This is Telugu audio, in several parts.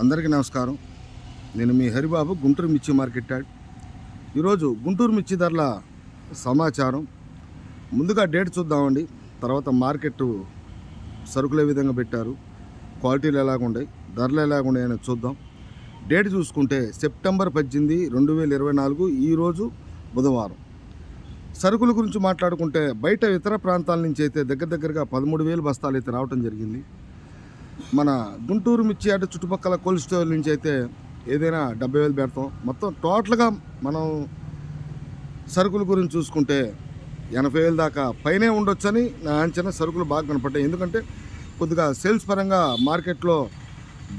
అందరికీ నమస్కారం. నేను మీ హరిబాబు గుంటూరు మిర్చి మార్కెట్ యాడ్. ఈరోజు గుంటూరు మిర్చి ధరల సమాచారం. ముందుగా డేట్ చూద్దామండి. తర్వాత మార్కెట్ సరుకులు ఏ విధంగా పెట్టారు క్వాలిటీలు ఎలాగుండాయి ధరలు ఎలాగున్నాయి అనేది చూద్దాం. డేట్ చూసుకుంటే సెప్టెంబర్ పద్దెనిమిది రెండు వేల ఇరవై నాలుగు ఈరోజు బుధవారం. సరుకుల గురించి మాట్లాడుకుంటే బయట ఇతర ప్రాంతాల నుంచి అయితే దగ్గర దగ్గరగా పదమూడు వేలు బస్తాలు అయితే రావటం జరిగింది. మన గుంటూరు మిర్చి అటు చుట్టుపక్కల కోల్డ్ స్టోర్ నుంచి అయితే ఏదైనా డెబ్బై వేలు పెడతాం మొత్తం టోటల్గా మనం సరుకుల గురించి చూసుకుంటే ఎనభై వేలు దాకా పైనే ఉండొచ్చని నా అంచనా సరుకులు బాగా కనపడ్డాయి. ఎందుకంటే కొద్దిగా సేల్స్ పరంగా మార్కెట్లో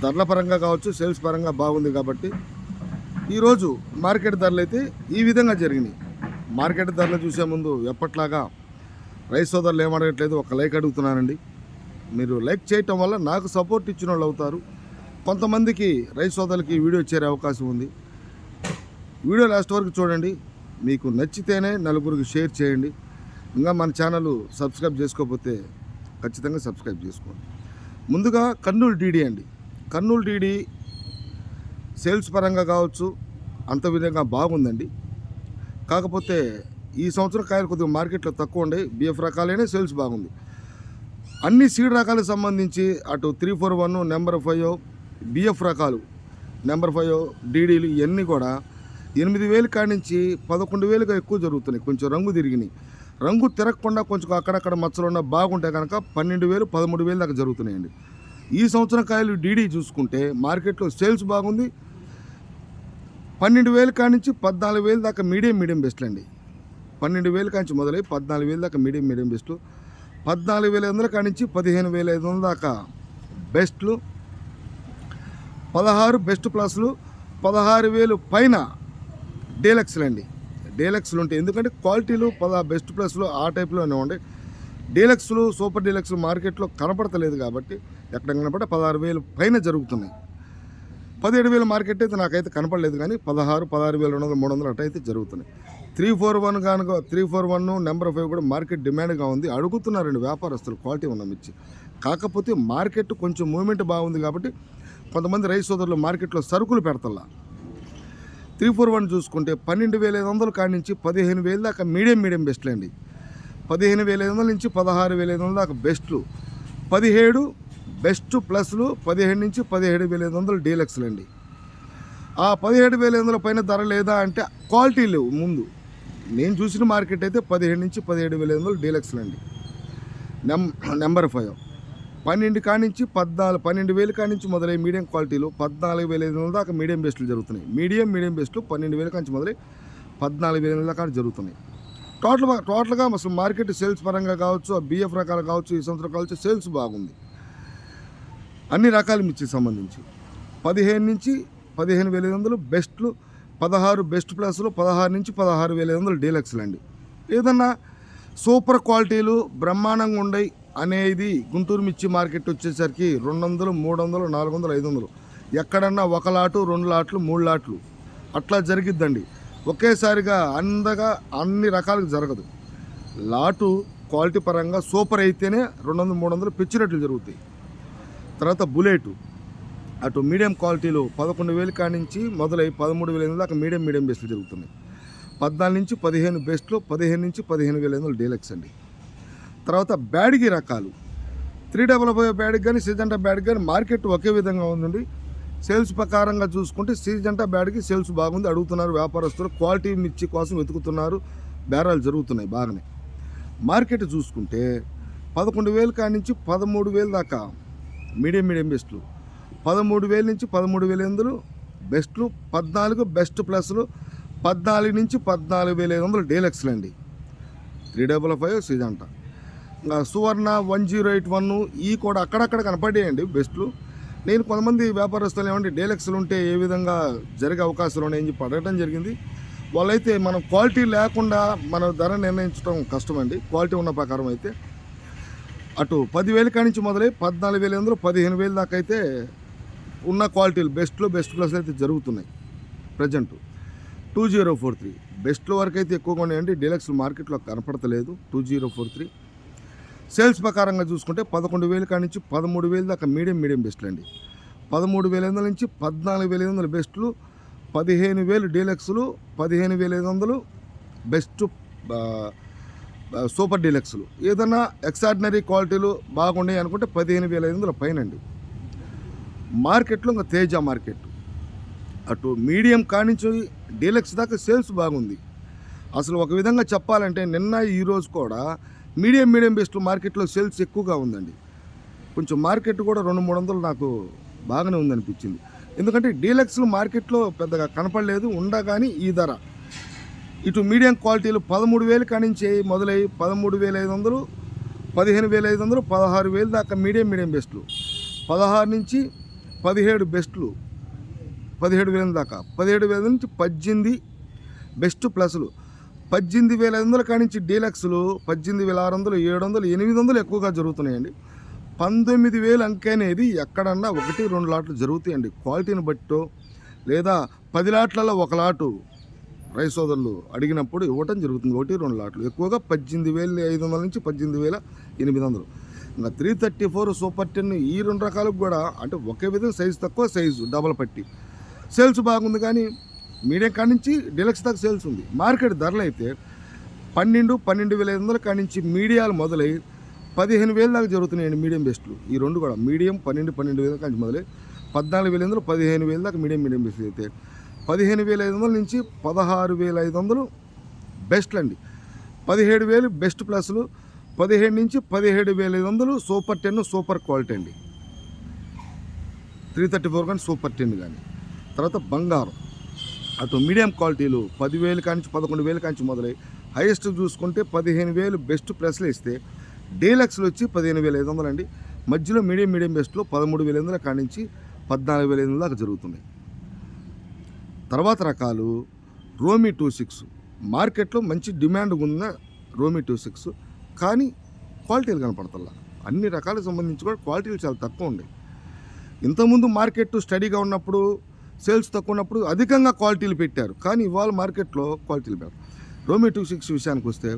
ధరల పరంగా కావచ్చు సేల్స్ పరంగా బాగుంది కాబట్టి ఈరోజు మార్కెట్ ధరలు అయితే ఈ విధంగా జరిగినాయి. మార్కెట్ ధరలు చూసే ముందు ఎప్పట్లాగా రైస్ సోదరులు ఏమడగట్లేదు ఒక లైక్ అడుగుతున్నానండి. మీరు లైక్ చేయటం వల్ల నాకు సపోర్ట్ ఇచ్చిన వాళ్ళు అవుతారు. కొంతమందికి రైస్ సోదరులకి వీడియో చేరే అవకాశం ఉంది. వీడియో లాస్ట్ వరకు చూడండి. మీకు నచ్చితేనే నలుగురికి షేర్ చేయండి. ఇంకా మన ఛానల్ సబ్స్క్రైబ్ చేసుకోకపోతే ఖచ్చితంగా సబ్స్క్రైబ్ చేసుకోండి. ముందుగా కర్నూలు డీడీ అండి. కర్నూలు డీడీ సేల్స్ పరంగా కావచ్చు అంత విధంగా బాగుందండి. కాకపోతే ఈ సంవత్సరం కాయలు కొద్దిగా మార్కెట్లో తక్కువ ఉండే. బిఎఫ్ రకాలైన సేల్స్ బాగుంది. అన్ని సీడ్ రకాలకు సంబంధించి అటు three four one number five BF రకాలు నెంబర్ ఫైవ్ డీడీలు ఇవన్నీ కూడా ఎనిమిది వేలు కాడి నుంచి పదకొండు వేలుగా ఎక్కువ జరుగుతున్నాయి. కొంచెం రంగు తిరిగినాయి. రంగు తిరగకుండా కొంచెం అక్కడక్కడ మచ్చలు ఉన్న బాగుంటే కనుక పన్నెండు వేలు పదమూడు వేలు దాకా జరుగుతున్నాయండి. ఈ సంవత్సరం కాయలు డీడీ చూసుకుంటే మార్కెట్లో సేల్స్ బాగుంది. పన్నెండు వేలు కాడి నుంచి పద్నాలుగు వేలు దాకా మీడియం మీడియం బెస్ట్లు అండి పన్నెండు వేలు కాడి నుంచి మొదలై పద్నాలుగు వేలు దాకా మీడియం మీడియం బెస్ట్లు పద్నాలుగు వేల ఐదు వందల కాడి నుంచి పదిహేను వేల ఐదు వందల దాకా. బెస్ట్లు పదహారు బెస్ట్ ప్లస్లు పదహారు వేలు పైన డీలక్స్లు అండి. డీలక్స్లు ఉంటాయి. ఎందుకంటే క్వాలిటీలు పద బెస్ట్ ప్లస్లు ఆ టైప్లోనే ఉండే. డీలక్స్లు సూపర్ డీలక్స్లు మార్కెట్లో కనపడతలేదు కాబట్టి ఎక్కడ కనపడే పదహారు వేలు పైన జరుగుతున్నాయి. పదిహేడు వేల మార్కెట్ అయితే నాకైతే కనపడలేదు కానీ పదహారు పదహారు వేల రెండు వందలు మూడు వందలు అటైతే జరుగుతున్నాయి. త్రీ ఫోర్ వన్ కనుక three four one number five కూడా మార్కెట్ డిమాండ్గా ఉంది. అడుగుతున్నారండి వ్యాపారస్తులు క్వాలిటీ ఉన్న మిర్చి. కాకపోతే మార్కెట్ కొంచెం మూమెంట్ బాగుంది కాబట్టి కొంతమంది రైతు సోదరులు మార్కెట్లో సరుకులు పెడతల్లా. త్రీ ఫోర్ వన్ చూసుకుంటే పన్నెండు వేల ఐదు వందల కాడి నుంచి పదిహేను వేల దాకా మీడియం మీడియం బెస్ట్లు అండి. పదిహేను వేల ఐదు వందల నుంచి పదహారు వేల ఐదు వందల దాకా బెస్ట్లు. పదిహేడు బెస్ట్ ప్లస్లు పదిహేడు నుంచి పదిహేడు వేల ఐదు వందలు డీలక్స్లు అండి. ఆ పదిహేడు వేల ఐదు వందల పైన ధర లేదా అంటే క్వాలిటీ లేవు ముందు. నేను చూసిన మార్కెట్ అయితే పదిహేడు నుంచి పదిహేడు వేల ఐదు వందలు డీలక్స్లు అండి. నెం నెంబర్ ఫైవ్. పన్నెండు కాడి నుంచి పద్నాలుగు పన్నెండు వేలు కానించి మొదలై మీడియం క్వాలిటీలు పద్నాలుగు వేల ఐదు వందల దాకా మీడియం బెస్ట్లు జరుగుతున్నాయి. మీడియం మీడియం బెస్ట్లు పన్నెండు వేల కాడి నుంచి మొదలై పద్నాలుగు వేల దాకా జరుగుతున్నాయి. టోటల్ టోటల్గా అసలు మార్కెట్ సేల్స్ పరంగా కావచ్చు ఆ బిఎఫ్ రకాలు కావచ్చు ఈ సంవత్సరం కావచ్చు సేల్స్ బాగుంది. అన్ని రకాల మిర్చి సంబంధించి. పదిహేను నుంచి పదిహేను వేల ఐదు వందలు బెస్ట్లు పదహారు బెస్ట్ ప్లస్లు పదహారు నుంచి పదహారు వేల ఐదు వందలు డీలక్స్లు అండి ఏదన్నా సూపర్ క్వాలిటీలు బ్రహ్మాండంగా ఉండయి అనేది గుంటూరు మిర్చి మార్కెట్ వచ్చేసరికి రెండు వందలు మూడు వందలు నాలుగు వందలు ఐదు వందలు. ఎక్కడన్నా ఒక లాటు రెండు లాట్లు మూడు లాట్లు. అట్లా జరిగిద్దండి. ఒకేసారిగా అందగా అన్ని రకాలకు జరగదు. లాటు క్వాలిటీ పరంగా సూపర్ అయితేనే రెండు వందలు మూడు వందలు పిచ్చి రేట్లు జరుగుతాయి. తర్వాత బుల్లెట్. అటు మీడియం క్వాలిటీలో పదకొండు వేలు కానించి నుంచి మొదలై పదమూడు వేల ఎనిమిది దాకా మీడియం మీడియం బెస్ట్లు జరుగుతున్నాయి. పద్నాలుగు నుంచి పదిహేను బెస్ట్లు పదిహేను నుంచి పదిహేను వేల ఎనిమిది డీలక్స్ అండి. తర్వాత బ్యాడ్గి రకాలు. త్రీ డబల్ ఫైవ్ బ్యాడ్కి కానీ సిజంటా బ్యాడ్ కానీ మార్కెట్ ఒకే విధంగా ఉందండి. సేల్స్ ప్రకారంగా చూసుకుంటే సిజంటా బ్యాడ్కి సేల్స్ బాగుంది అడుగుతున్నారు వ్యాపారస్తులు. క్వాలిటీ మిర్చి కోసం వెతుకుతున్నారు. బేరాలు జరుగుతున్నాయి బాగానే. మార్కెట్ చూసుకుంటే పదకొండు వేలు కాడి నుంచి పదమూడు వేలు దాకా మీడియం మీడియం బెస్ట్లు. పదమూడు వేల నుంచి పదమూడు వేల వందలు బెస్ట్లు పద్నాలుగు బెస్ట్ ప్లస్లు పద్నాలుగు నుంచి పద్నాలుగు వేల ఐదు వందలు డీలక్స్లు అండి. త్రీ డబల్ ఫైవ్ సిజంట ఇంకా Suvarna one zero eight one ఈ కూడా అక్కడక్కడ కనపడేయండి బెస్ట్లు. నేను కొంతమంది వ్యాపారస్తులు ఏమంటే డీలక్స్లు ఉంటే ఏ విధంగా జరిగే అవకాశాలు ఉన్నాయని చెప్పి అడగడం జరిగింది. వాళ్ళైతే మనం క్వాలిటీ లేకుండా మన ధర నిర్ణయించడం కష్టమండి. క్వాలిటీ ఉన్న ప్రకారం అయితే అటు పదివేల కాడి నుంచి మొదలై పద్నాలుగు వేల వందలు పదిహేను వేలు దాకా అయితే ఉన్న క్వాలిటీలు బెస్ట్లో బెస్ట్ ప్లస్ అయితే జరుగుతున్నాయి present. Two zero four three బెస్ట్లో వరకు అయితే ఎక్కువగా ఉన్నాయండి డీలక్స్ మార్కెట్లో కనపడతలేదు two zero four three. Sales ప్రకారంగా చూసుకుంటే పదకొండు వేలు కాడి నుంచి పదమూడు వేలు దాకా మీడియం మీడియం బెస్ట్లు అండి పదమూడు వేల ఐదు వందల నుంచి పద్నాలుగు వేల ఐదు వందల బెస్ట్లు పదిహేను వేలు డీలక్స్లు పదిహేను వేల ఐదు వందలు బెస్ట్ సూపర్ డీలక్స్లు. ఏదన్నా ఎక్సార్డినరీ క్వాలిటీలు బాగున్నాయి అనుకుంటే పదిహేను వేల ఐదు వందల పైన అండి మార్కెట్లో ఇంకా తేజ మార్కెట్. అటు మీడియం కానించి డీలక్స్ దాకా సేల్స్ బాగుంది. అసలు ఒక విధంగా చెప్పాలంటే నిన్న ఈ రోజు కూడా మీడియం మీడియం బేస్డ్ మార్కెట్లో సేల్స్ ఎక్కువగా ఉందండి. కొంచెం మార్కెట్ కూడా రెండు మూడు వందలు నాకు బాగానే ఉందనిపించింది. ఎందుకంటే డీలక్స్లు మార్కెట్లో పెద్దగా కనపడలేదు ఉండగాని ఈ ధర. ఇటు మీడియం క్వాలిటీలు పదమూడు వేలు కానించి మొదలై పదమూడు వేల ఐదు వందలు పదిహేను వేల ఐదు వందలు పదహారు వేలు దాకా మీడియం మీడియం బెస్ట్లు. పదహారు నుంచి పదిహేడు బెస్ట్లు. పదిహేడు వేల దాకా. పదిహేడు వేల నుంచి పద్దెనిమిది బెస్ట్ ప్లస్లు. పద్దెనిమిది వేల ఐదు వందల కానించి డీలక్స్లు పద్దెనిమిది వేల ఆరు వందలు ఏడు వందలు ఎనిమిది వందలు ఎక్కువగా జరుగుతున్నాయండి. పంతొమ్మిది వేలు అంకె అనేది ఎక్కడన్నా ఒకటి రెండు లాట్లు జరుగుతాయండి. క్వాలిటీని బట్టో లేదా పది లాట్లలో ఒక లాటు రైస్ సోదరులు అడిగినప్పుడు ఇవ్వటం జరుగుతుంది. ఒకటి రెండు లాట్లు. ఎక్కువగా పద్దెనిమిది వేల ఐదు వందల నుంచి పద్దెనిమిది వేల ఎనిమిది వందలు. ఇంకా three thirty four super ten ఈ రెండు రకాలకు కూడా అంటే ఒకే విధంగా సైజు తక్కువ సైజు డబల్ పట్టి. సేల్స్ బాగుంది కానీ మీడియం కాడి నుంచి డీలక్స్ దాకా సేల్స్ ఉంది. మార్కెట్ ధరలు అయితే పన్నెండు పన్నెండు వేల ఐదు వందల కాడి నుంచి మీడియాలు మొదలై పదిహేను వేల దాకా జరుగుతున్నాయండి మీడియం బెస్ట్లు ఈ రెండు కూడా మీడియం పన్నెండు పన్నెండు వేల కాడి నుంచి మొదలై పద్నాలుగు వేల ఐదు పదిహేను వేల దాకా మీడియం మీడియం బెస్ట్ అయితే. పదిహేను వేల ఐదు వందల నుంచి పదహారు వేల ఐదు వందలు బెస్ట్లు అండి పదిహేడు వేలు బెస్ట్ ప్లస్లు పదిహేడు నుంచి పదిహేడు వేల ఐదు వందలు సూపర్ టెన్ సూపర్ క్వాలిటీ అండి. త్రీ థర్టీ ఫోర్ కానీ సూపర్ టెన్ కానీ. తర్వాత బంగారం. అటు మీడియం క్వాలిటీలు పదివేలు కాంచి పదకొండు వేలు కాంచి మొదలై హైయెస్ట్ చూసుకుంటే పదిహేను వేలు బెస్ట్ ప్లస్లు ఇస్తే డీలక్స్లు వచ్చి పదిహేను వేల ఐదు వందలు అండి మధ్యలో మీడియం మీడియం బెస్ట్లో పదమూడు వేల ఐదు వందల కానించి పద్నాలుగు వేల ఐదు వందల దాకా జరుగుతున్నాయి. తర్వాత రకాలు రోమీ టూ సిక్స్. మార్కెట్లో మంచి డిమాండ్ ఉన్న రోమి టూ సిక్స్. కానీ క్వాలిటీలు కనపడతల్లా అన్ని రకాలకు సంబంధించి కూడా క్వాలిటీలు చాలా తక్కువ ఉన్నాయి ఇంతకుముందు మార్కెట్ స్టడీగా ఉన్నప్పుడు సేల్స్ తక్కువ ఉన్నప్పుడు అధికంగా క్వాలిటీలు పెట్టారు. కానీ ఇవాళ మార్కెట్లో క్వాలిటీలు పెట్టారు రోమి టూ సిక్స్ విషయానికి వస్తే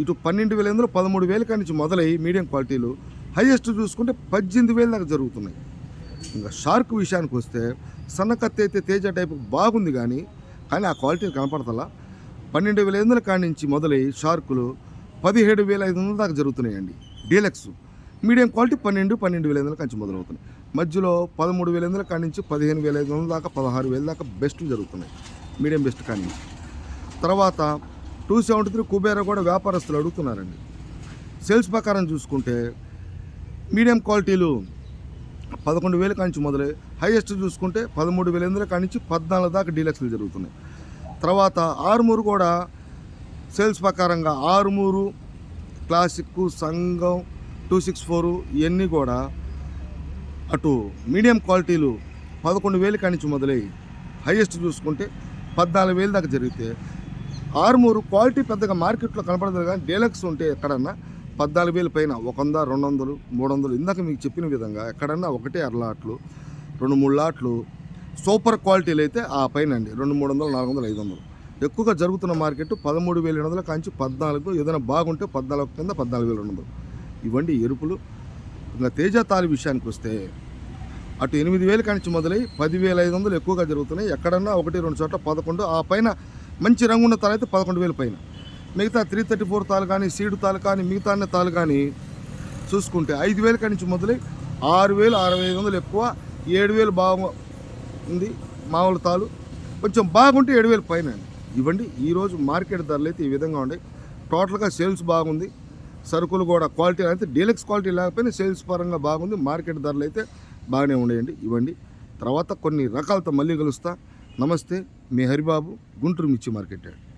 ఇటు పన్నెండు వేల ఎందులో పదమూడు వేల కాడి నుంచి మొదలై మీడియం క్వాలిటీలు హైయెస్ట్ చూసుకుంటే పద్దెనిమిది వేల దాకా జరుగుతున్నాయి. ఇంకా షార్క్ విషయానికి వస్తే సన్నకత్తి అయితే తేజ టైపు బాగుంది కానీ కానీ ఆ క్వాలిటీ కనపడతలా? పన్నెండు వేల ఐదు వందల కాడి నుంచి మొదలై షార్కులు పదిహేడు వేల ఐదు వందల దాకా జరుగుతున్నాయండి. డీలక్స్. మీడియం క్వాలిటీ పన్నెండు పన్నెండు వేల ఐదు వందల కాంచి మొదలవుతున్నాయి. మధ్యలో పదమూడు వేల ఐదు వందల కాడి నుంచి పదిహేను వేల ఐదు వందల దాకా పదహారు వేల దాకా బెస్ట్ జరుగుతున్నాయి. మీడియం బెస్ట్ కాడి నుంచి. తర్వాత టూ సెవెంటీ త్రీ కుబేరా కూడా వ్యాపారస్తులు అడుగుతున్నారండి. సేల్స్ ప్రకారం చూసుకుంటే మీడియం క్వాలిటీలు పదకొండు వేల కానించి మొదలై హైయెస్ట్ చూసుకుంటే పదమూడు వేల ఎనిమిది కానించి పద్నాలుగు దాకా డీలక్స్లు జరుగుతున్నాయి. తర్వాత ఆరుమూరు కూడా సేల్స్ ప్రకారంగా ఆరుమూరు క్లాసిక్ సంఘం టూ సిక్స్ ఫోర్ ఇవన్నీ కూడా అటు మీడియం క్వాలిటీలు పదకొండు వేలు కానించి మొదలై హైయెస్ట్ చూసుకుంటే పద్నాలుగు వేలు దాకా జరిగితే ఆరుమూరు క్వాలిటీ పెద్దగా మార్కెట్లో కనపడదు కానీ డీలక్స్ ఉంటే ఎక్కడన్నా పద్నాలుగు వేలు పైన ఒక వంద రెండు వందలు మూడు వందలు ఇందాక మీకు చెప్పిన విధంగా ఎక్కడన్నా ఒకటే అరలాట్లు రెండు మూడు లాట్లు సూపర్ క్వాలిటీలు అయితే ఆ పైన అండి. రెండు మూడు వందలు నాలుగు వందలు ఐదు వందలు. ఎక్కువగా జరుగుతున్న మార్కెట్ పదమూడు వేల ఏడు వందల కాంచి పద్నాలుగు ఏదైనా బాగుంటే పద్నాలుగు కింద పద్నాలుగు వేల రెండు వందలు. ఇవ్వండి ఎరుపులు. ఇంకా తేజ తాలి విషయానికి వస్తే అటు ఎనిమిది వేలు కానించి మొదలై పదివేల ఐదు వందలు ఎక్కువగా జరుగుతున్నాయి. ఎక్కడన్నా ఒకటి రెండు చోట్ల పదకొండు ఆ పైన మంచి రంగు ఉన్న అయితే పదకొండు వేలు పైన. మిగతా త్రీ థర్టీ ఫోర్ తాలూకాని కానీ సీడు తాలూకాని కానీ మిగతా అన్ని తాలూకాని కానీ చూసుకుంటే ఐదు వేల నుంచి మొదలై ఆరు వేలు అరవై ఐదు వందలు ఎక్కువ ఏడు వేలు బాగా ఉంది మామూలు తాలు. కొంచెం బాగుంటే ఏడు వేలు పైన. ఇవ్వండి ఈరోజు మార్కెట్ ధరలు అయితే ఈ విధంగా ఉన్నాయి. టోటల్గా సేల్స్ బాగుంది. సరుకులు కూడా క్వాలిటీ అయితే డీలక్స్ క్వాలిటీ లేకపోయినా సేల్స్ పరంగా బాగుంది. మార్కెట్ ధరలు అయితే బాగానే ఉండేయండి ఇవ్వండి. తర్వాత కొన్ని రకాలతో మళ్ళీ కలుస్తా. నమస్తే మీ హరిబాబు గుంటూరు మిర్చి మార్కెట్ అండి